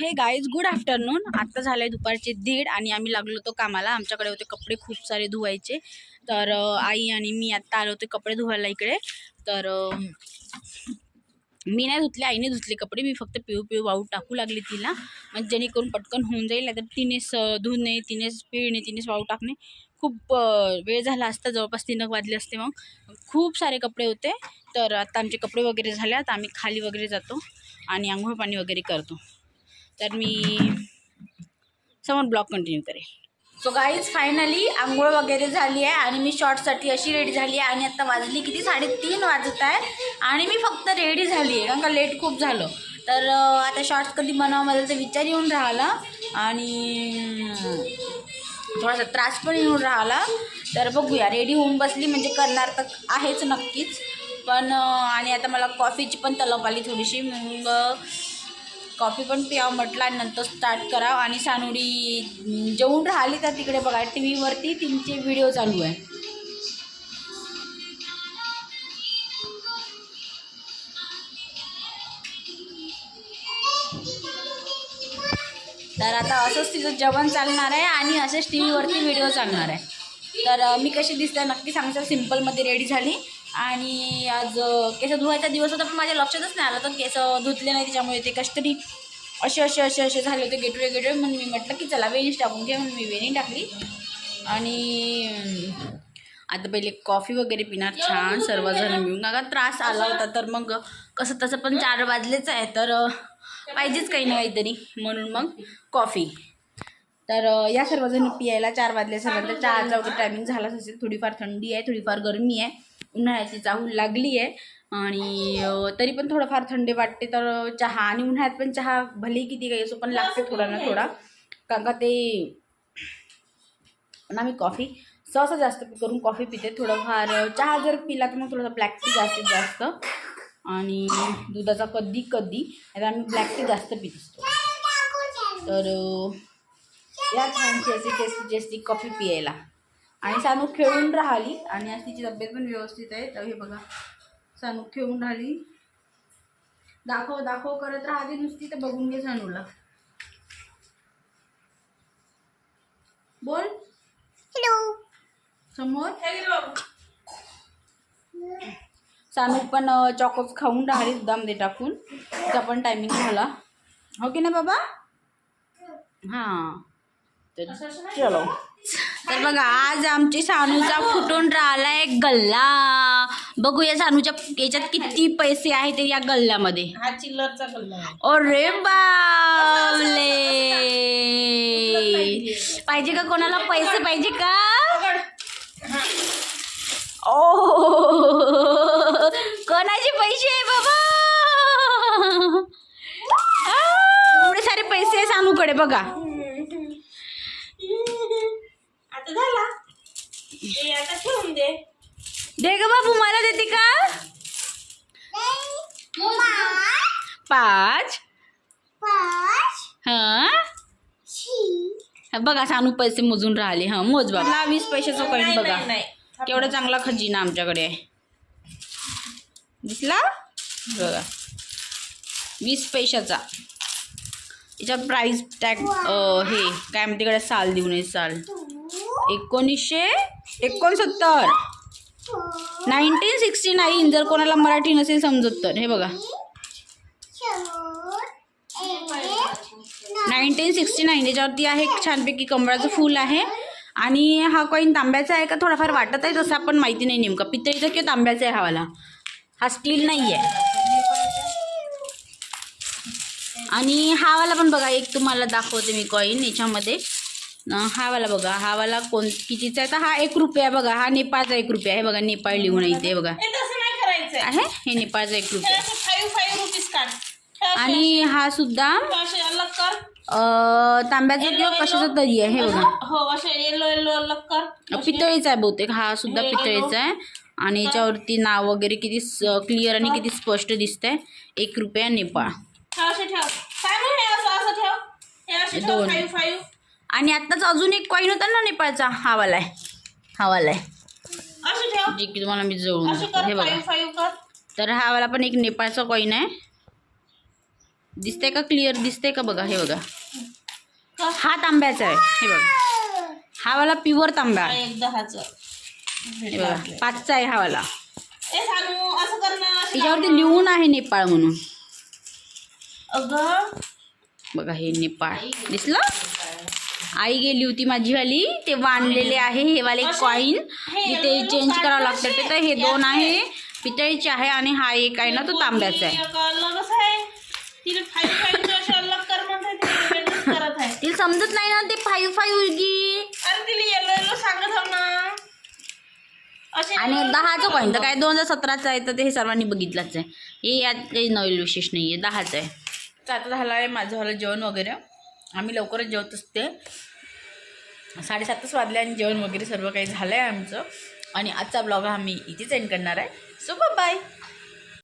हे guys good afternoon आत्ता झालं आहे दुपारचे दीड आणि आम्ही लागलो होतो कामाला. आमच्याकडे होते कपडे खूप सारे धुवायचे. तर आई आणि मी आत्ता आलो होते कपडे धुवायला इकडे. तर मी नाही धुतले आईने धुतले कपडे. मी फक्त पिऊ पिऊ वाऊ टाकू लागले तिला. म्हणजे जेणेकरून पटकन होऊन जाईल नाहीतर तिनेच धुणे तिनेच पिळणे तिनेच वाऊ टाकणे. खूप वेळ झाला असता. जवळपास तीन वाजले असते मग. खूप सारे कपडे होते. तर आता आमचे कपडे वगैरे झाले आता आम्ही खाली वगैरे जातो आणि आंघोळ पाणी वगैरे करतो. तर मी समोर ब्लॉग कंटिन्यू करेल. सो गाईज फायनली आंघोळ वगैरे झाली आहे आणि मी शॉर्टसाठी अशी रेडी झाली आहे. आणि आत्ता वाजली किती? साडेतीन वाजत आहे. आणि मी फक्त रेडी झाली आहे. कारण का लेट खूप झालं. तर आता शॉर्ट्स कधी बनवा मला तर विचार येऊन राहिला. आणि थोडासा त्रास पण येऊन राहिला. तर बघूया. रेडी होऊन बसली म्हणजे करणार तर आहेच नक्कीच. पण आणि आता मला कॉफीची पण तलप आली थोडीशी. मग कॉफी पण प्या म्हटलं आणि नंतर स्टार्ट करावं. आणि सानुडी जेवून राहिली तर तिकडे बघा टी व्हीवरती तिचे व्हिडिओ चालू आहे. तर आता असंच तिचं जेवण चालणार आहे आणि असेच टी व्हीवरती व्हिडिओ चालणार आहे. तर मी कशी दिसते नक्की सांगता सिम्पलमध्ये रेडी झाली. आणि आज केस धुवायचा दिवस होता पण माझ्या लक्षातच नाही आलं. तर केस धुतले नाही त्याच्यामुळे ते कशी तरी असे असे असे असे झाले होते. Gateway gateway. म्हणून मी म्हटलं की चला वेणीच टाकून घे म्हणून मी वेणी टाकली. आणि आता पहिले कॉफी वगैरे पिणार. छान सर्वजण मिळून. का त्रास आला होता तर मग कसं तसं पण चार वाजलेच आहे तर पाहिजेच काही ना काहीतरी. म्हणून मग कॉफी. तर या सर्वजण पियायला चार वाजले. सर्वांचा चहाचा वगैरे टायमिंग झालाच असेल. थोडीफार थंडी आहे थोडीफार गरमी आहे. उन्हाळ्याची चाहूल लागली आहे. आणि तरी पण थोडंफार थंडी वाटते तर चहा आणि उन्हाळ्यात पण चहा भले किती काही असो पण लागते थोडा ना थोडा. कारण का ते पण आम्ही कॉफी सहसा जास्त करून कॉफी पिते. थोडंफार चहा जर पिला तर मग थोडासा ब्लॅक टी जास्तीत जास्त. आणि दुधाचा कधी कधी आता आम्ही ब्लॅक टी जास्त पित असतो. तर या छानशी अशी टेस्टी टेस्टी कॉफी पियायला. आणि सानू खेळून राहिली. आणि आज तिची तब्येत पण व्यवस्थित आहे. तर हे बघा सानू खेळून राहिली. दाखव दाखव करत राहते नुसती तर बघून घे सानूला. बोल. समोर. सानू पण अ, चॉकोच खाऊन राहिली. दुधामध्ये टाकून. तिचा पण टायमिंग झाला. हो की नाही बाबा? हां. तर चलो. तर बघा आज आमची सानूचा फुटून राहिला एक गल्ला. बघूया सानूच्या याच्यात किती पैसे आहेत या गल्ल्यामध्ये. हा चिल्लरचा गल्ला अरे बावले पाहिजे का कोणाला पैसे पाहिजे का? ओ. कोणाचे पैसे आहे बाबा? एवढे सारे पैसे आहे सानूकडे बघा आता झाला ते आता ठेवून दे. दे ग बाबू मला देते का? पाच. हा? बघा सानू पैसे मोजून राहिले. हा मोज बाबा वीस पैशाचा कॉईन बघा. केवढा चांगला खजिना आमच्याकडे आहे. दिसला? बघा. वीस पैशाचा. याच्यात प्राईस टॅग हे काय म्हणते इकडे साल देऊ नये साल. एकोणीसशे एकोणसत्तर. नाईन्टीन सिक्स्टी नाईन जर कोणाला मराठी नसेल समजत तर. हे बघा. नाईन्टीन सिक्स्टी नाईन याच्यावरती आहे एक छानपैकी कमळाचं फूल आहे. आणि हा कॉईन तांब्याचा आहे का? थोडाफार वाटत आहे तसं आपण माहिती नाही नेमका. पितळीचा किंवा तांब्याचा आहे हा वाला. हा स्टील नाही आहे आणि हा वाला पण बघा एक तुम्हाला दाखवते मी कॉईन याच्यामध्ये. हा वाला बघा हा वाला कोण कितीचा आहे तर हा एक रुपया बघा हा नेपाळचा एक रुपया आहे. बघा नेपाळ लिहून आहे इथे बघा. आहे? हे नेपाळचा एक रुपया. आहे. आणि हा सुद्धा तांब्याचा किंवा कशाचा तरी आहे हे बघा. हो पितळीचा आहे बहुतेक. हा सुद्धा पितळीचा आहे. आणि याच्यावरती नाव वगैरे किती क्लिअर आणि किती स्पष्ट दिसतंय. एक रुपया नेपाळ. दोन. आणि आत्ताच अजून एक कॉईन होता ना नेपाळचा. हा वाला आहे. हा वाला आहे जे की तुम्हाला मी जवळून दाखवते. हे बघा. तर हा वाला पण एक नेपाळचा कॉईन आहे. दिसतंय का क्लिअर दिसतंय का बघा? हे बघा? हा तांब्याचा आहे. हे बघा. हा वाला प्युअर तांबा. आहे एक दहाचं. हे बघा. पाचचा आहे हा वाला ए सानू असं कर ना असं त्याच्यावरती लिहून आहे नेपाळ म्हणून. अगं. बघा हे नेपाळ. दिसलं? आई गेली होती माझी वाली ते आणलेले आहे हे वाले कॉईन yellow चेंज करावं लागतं. कसे? ते तर हे दोन आहे. पितळीचे आहे आणि हा एक आहे ना तो तांब्याचा आहे. तिला समजत नाही ना ते फाईव्ह फाईव्ह उलगी. हो आणि दहाचं कॉईन तर काय दोन हजार सतराचं आहे तर ते हे सर्वांनी बघितलंच आहे. हे यात काही नवीन विशेष नाही आहे दहाचं आहे. तर आता झालं आहे माझं झालं जेवण वगैरे. आम्ही लवकरच जेवत असते. साडेसातच वाजले आणि जेवण वगैरे सर्व काही झालं आहे आमचं. आणि आजचा ब्लॉग आम्ही इथेच एंड करणार आहे. So bye